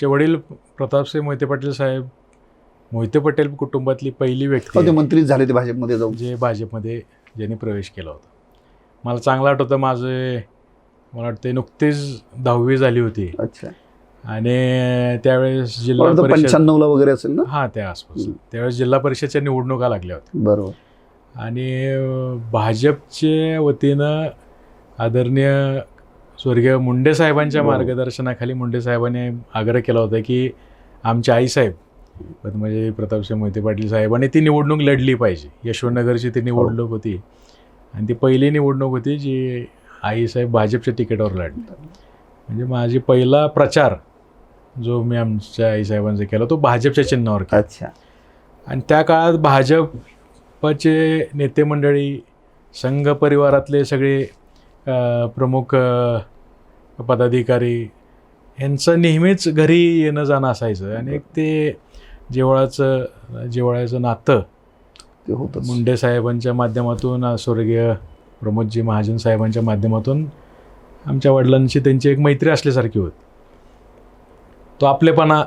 त्यांचे वडील प्रतापसिंह मोहिते पाटील साहेब मोहिते पटेल कुटुंबातली पहिली व्यक्ती ते आहे, मंत्रीच झाले ते भाजपमध्ये जाऊन. जे भाजपमध्ये ज्यांनी प्रवेश केला होता. मला चांगलं आठवतं माझे मला वाटते नुकतीच दहावी झाली होती. अच्छा. आणि त्यावेळेस जिल्हा पंच्याण्णवला वगैरे असेल ना? हां त्या आसपास हम्म. त्यावेळेस जिल्हा परिषदच्या निवडणुका लागल्या होत्या. बरोबर. आणि अं, भाजपच्या वतीनं आदरणीय स्वर्गीय मुंडे साहेबांच्या बरोबर. मार्गदर्शनाखाली मुंडे साहेबांनी आग्रह केला होता की आमचे आईसाहेब म्हणजे प्रतापसिंह मोहिते पाटील साहेबांनी ती निवडणूक लढली पाहिजे. यशवंतनगरची ती निवडणूक होती. आणि ती पहिली निवडणूक होती जी आईसाहेब भाजपच्या तिकीटावर लढली. म्हणजे माझी पहिला प्रचार जो मी आमच्या आईसाहेबांचा केला तो भाजपच्या चिन्हावर केला. अच्छा. आणि त्या काळात भाजपचे नेते मंडळी संघ परिवारातले सगळे प्रमुख पदाधिकारी यांचं नेहमीच घरी येणं जाणं असायचं. आणि एक ते जिव्हाळ्याचं जिव्हाळ्याचं नातं ते होतच. मुंडे साहेबांच्या माध्यमातून स्वर्गीय प्रमोदजी महाजन साहेबांच्या माध्यमातून आमच्या वडिलांची त्यांची एक मैत्री असल्यासारखी होती. तो आपलेपणा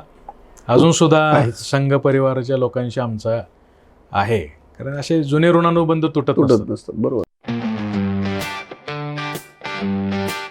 अजूनसुद्धा. संघ परिवाराच्या लोकांशी आमचा आहे. कारण असे जुने ऋणानुबंध तुटत तुटत नसतात. नसतं बरोबर. Música